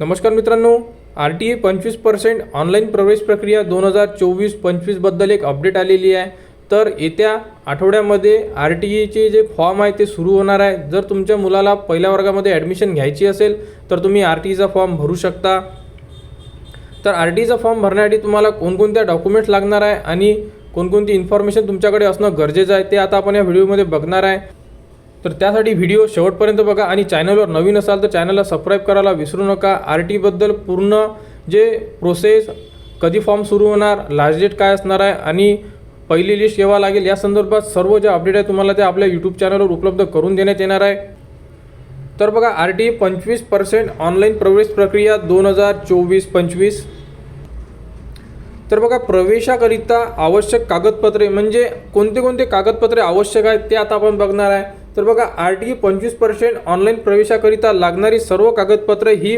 नमस्कार मित्रांनो R T A पंचवीस पर्सेंट ऑनलाईन प्रवेश प्रक्रिया दोन हजार चोवीस पंचवीसबद्दल एक अपडेट आलेली आहे. तर येत्या आठवड्यामध्ये आर टी एचे जे फॉर्म आहे ते सुरू होणार आहे. जर तुमच्या मुलाला पहिल्या वर्गामध्ये ॲडमिशन घ्यायची असेल तर तुम्ही आर टी ईचा फॉर्म भरू शकता. तर आर टी ईचा फॉर्म भरण्यासाठी तुम्हाला कोणकोणत्या डॉक्युमेंट्स लागणार आहे आणि कोणकोणती इन्फॉर्मेशन तुमच्याकडे असणं गरजेचं आहे ते आता आपण या व्हिडिओमध्ये बघणार आहे. तर त्यासाठी व्हिडिओ शेवटपर्यंत बघा आणि चॅनलवर नवीन असाल तर चॅनलला सबस्क्राईब करायला विसरू नका. आर टीबद्दल पूर्ण जे प्रोसेस कधी फॉर्म सुरू होणार लास्ट डेट काय असणार आहे आणि पहिली लिस्ट केव्हा लागेल या संदर्भात सर्व जे अपडेट आहे तुम्हाला ते आपल्या यूट्यूब चॅनलवर उपलब्ध करून देण्यात येणार आहे. तर बघा आर टी पंचवीस पर्सेंट ऑनलाईन प्रवेश प्रक्रिया दोन हजार चोवीस पंचवीस. तर बघा प्रवेशाकरिता आवश्यक कागदपत्रे म्हणजे कोणते कोणते कागदपत्रे आवश्यक आहेत ते आता आपण बघणार आहे. तर बघा आर टी पंचवीस पर्सेंट ऑनलाईन प्रवेशाकरिता लागणारी सर्व कागदपत्रे ही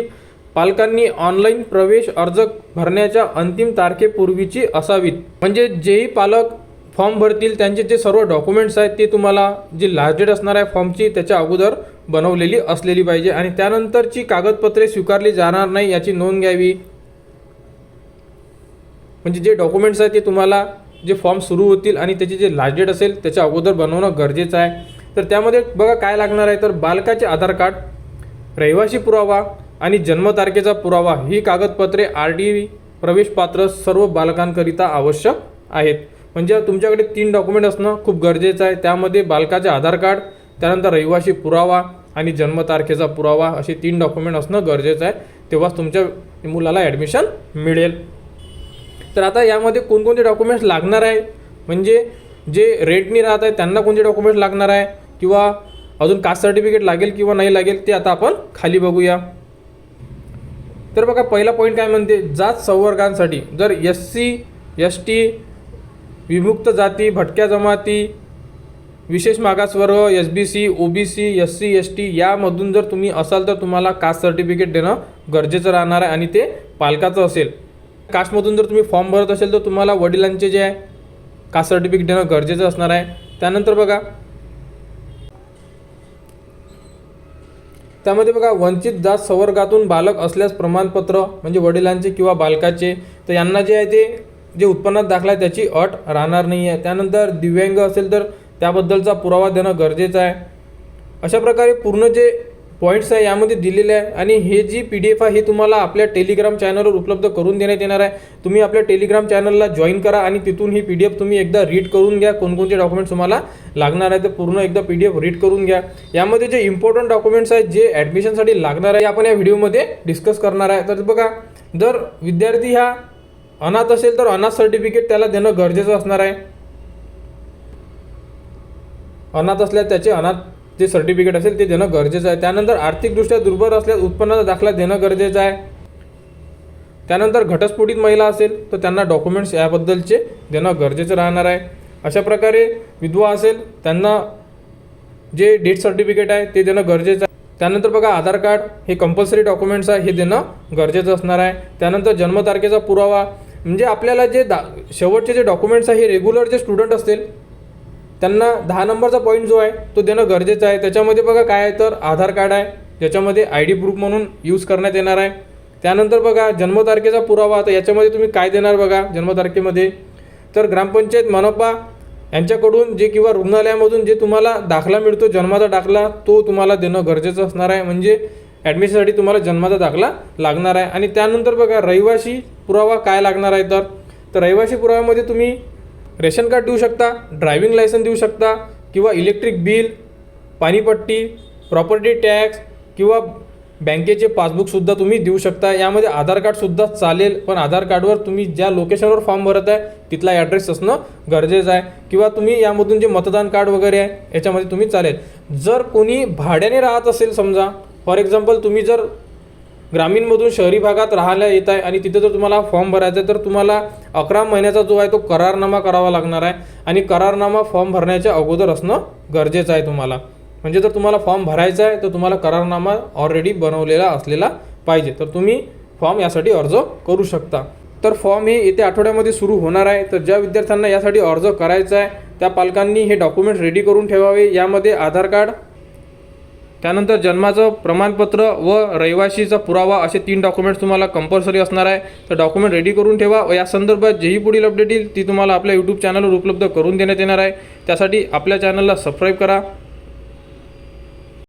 पालकांनी ऑनलाईन प्रवेश अर्ज भरण्याच्या अंतिम तारखेपूर्वीची असावीत. म्हणजे जेही पालक फॉर्म भरतील त्यांचे जे सर्व डॉक्युमेंट्स आहेत ते तुम्हाला जी लास्ट डेट असणार आहे फॉर्मची त्याच्या अगोदर बनवलेली असलेली पाहिजे. आणि त्यानंतरची कागदपत्रे स्वीकारली जाणार नाही याची नोंद घ्यावी. म्हणजे जे डॉक्युमेंट्स आहेत ते तुम्हाला जे फॉर्म सुरू होतील आणि त्याची जे लास्ट डेट असेल त्याच्या अगोदर बनवणं गरजेचं आहे. तर त्यामध्ये बघा काय लागणार आहे तर बालकाचे आधार कार्ड रहिवासी पुरावा आणि जन्मतारखेचा पुरावा ही कागदपत्रे आर डी प्रवेशपात्र सर्व बालकांकरिता आवश्यक आहेत. म्हणजे तुमच्याकडे तीन डॉक्युमेंट असणं खूप गरजेचं आहे. त्यामध्ये बालकाचे आधार कार्ड त्यानंतर रहिवासी पुरावा आणि जन्मतारखेचा पुरावा असे तीन डॉक्युमेंट असणं गरजेचं आहे. तेव्हाच तुमच्या मुलाला ॲडमिशन मिळेल. तर आता यामध्ये कोणकोणते डॉक्युमेंट्स लागणार आहे? म्हणजे जे रेंटनी राहत आहे त्यांना कोणते डॉक्युमेंट्स लागणार आहे? किंवा अजून कास्ट सर्टिफिकेट लागेल किंवा नाही लागेल ते आता आपण खाली बघूया. तर बघा पहिला पॉईंट काय म्हणते? जात संवर्गांसाठी. जर एस सी एस टी विमुक्त जाती भटक्या जमाती विशेष मागासवर्ग S B C O B C S C S T यामधून जर तुम्ही असाल तर तुम्हाला कास्ट सर्टिफिकेट देणं गरजेचं राहणार आहे आणि ते पालकाचं असेल. कास्टमधून जर तुम्ही फॉर्म भरत असेल तर तुम्हाला वडिलांचे जे आहे कास्ट सर्टिफिकेट देणं गरजेचं असणार आहे. त्यानंतर बघा त्यामध्ये बघा वंचित जात संवर्गातून बालक असल्यास प्रमाणपत्र म्हणजे वडिलांचे किंवा बालकाचे तर यांना जे आहे ते जे उत्पन्नात दाखला आहे त्याची अट राहणार नाही आहे त्यानंतर दिव्यांग असेल तर त्याबद्दलचा पुरावा देणं गरजेचं आहे. अशा प्रकारे पूर्ण जे पॉईंट्स आहे यामध्ये दिलेले आहे. आणि हे जी पी डी एफ आहे हे तुम्हाला आपल्या टेलिग्राम चॅनलवर उपलब्ध करून देण्यात येणार आहे. तुम्ही आपल्या टेलिग्राम चॅनलला जॉईन करा आणि तिथून ही पी डी एफ तुम्ही एकदा रीड करून घ्या. कोणकोणते डॉक्युमेंट्स तुम्हाला लागणार आहे ते पूर्ण एकदा पी डी एफ रीड करून घ्या. यामध्ये जे इम्पॉर्टंट डॉक्युमेंट्स आहेत जे ॲडमिशनसाठी लागणार आहे आपण या व्हिडिओमध्ये डिस्कस करणार आहे. तर बघा जर विद्यार्थी हा अनाथ असेल तर अनाथ सर्टिफिकेट त्याला देणं गरजेचं असणार आहे. अनाथ असल्यास त्याचे अनाथ जे सर्टिफिकेट असेल ते देणं गरजेचं आहे. त्यानंतर आर्थिकदृष्ट्या दुर्बल असल्यास उत्पन्नाचा दाखला देणं गरजेचं आहे. त्यानंतर घटस्फोटित महिला असेल तर त्यांना डॉक्युमेंट्स याबद्दलचे देणं गरजेचं राहणार आहे. अशा प्रकारे विधवा असेल त्यांना जे डेथ सर्टिफिकेट आहे ते देणं गरजेचं आहे. त्यानंतर बघा आधार कार्ड हे कंपल्सरी डॉक्युमेंट्स आहे हे देणं गरजेचं असणार आहे. त्यानंतर जन्मतारखेचा पुरावा म्हणजे आपल्याला जे दा शेवटचे जे डॉक्युमेंट्स आहे हे रेग्युलर जे स्टुडंट असतील त्यांना दहा नंबरचा पॉईंट जो आहे तो देणं गरजेचं आहे. त्याच्यामध्ये बघा काय आहे तर आधार कार्ड आहे. ज्याच्यामध्ये आय डी प्रूफ म्हणून यूज करण्यात येणार आहे. त्यानंतर बघा जन्मतारखेचा पुरावा तर याच्यामध्ये तुम्ही काय देणार बघा जन्मतारखेमध्ये? तर ग्रामपंचायत मनपा यांच्याकडून जे किंवा रुग्णालयामधून जे तुम्हाला दाखला मिळतो जन्माचा दाखला तो तुम्हाला देणं गरजेचं असणार आहे. म्हणजे ॲडमिशनसाठी तुम्हाला जन्माचा दाखला लागणार आहे. आणि त्यानंतर बघा रहिवासी पुरावा काय लागणार आहे तर? तर रहिवासी पुराव्यामध्ये तुम्ही रेशन कार्ड देऊ शकता ड्रायव्हिंग लायसन देऊ शकता किंवा इलेक्ट्रिक बिल पाणीपट्टी प्रॉपर्टी टॅक्स किंवा बँकेचे पासबुकसुद्धा तुम्ही देऊ शकता. यामध्ये आधार कार्डसुद्धा चालेल पण आधार कार्डवर तुम्ही ज्या लोकेशनवर फॉर्म भरत आहे तिथला ॲड्रेस असणं गरजेचं आहे. किंवा तुम्ही यामधून जे मतदान कार्ड वगैरे आहे याच्यामध्ये तुम्ही चालेल. जर कोणी भाड्याने राहत असेल समजा फॉर एक्झाम्पल तुम्ही जर ग्रामीणमधून शहरी भागात राहायला येत आहे आणि तिथे जर तुम्हाला फॉर्म भरायचा आहे तर तुम्हाला अकरा महिन्याचा जो आहे तो करारनामा करावा लागणार आहे. आणि करारनामा फॉर्म भरण्याच्या अगोदर असणं गरजेचं आहे तुम्हाला. म्हणजे जर तुम्हाला फॉर्म भरायचा आहे तर तुम्हाला करारनामा ऑलरेडी बनवलेला असलेला पाहिजे. तर तुम्ही फॉर्म यासाठी अर्ज करू शकता. तर फॉर्म हे येत्या आठवड्यामध्ये सुरू होणार आहे. तर ज्या विद्यार्थ्यांना यासाठी अर्ज करायचा आहे त्या पालकांनी हे डॉक्युमेंट्स रेडी करून ठेवावे. यामध्ये आधार कार्ड त्यानंतर जन्माचं प्रमाणपत्र व रहिवाशीचा पुरावा असे तीन डॉक्युमेंट्स तुम्हाला कंपल्सरी असणार आहे. तर डॉक्युमेंट रेडी करून ठेवा व या संदर्भात जेही पुढील अपडेट येईल ती तुम्हाला आपल्या यूट्यूब चॅनलवर उपलब्ध करून देण्यात येणार आहे. त्यासाठी आपल्या चॅनलला सबस्क्राईब करा.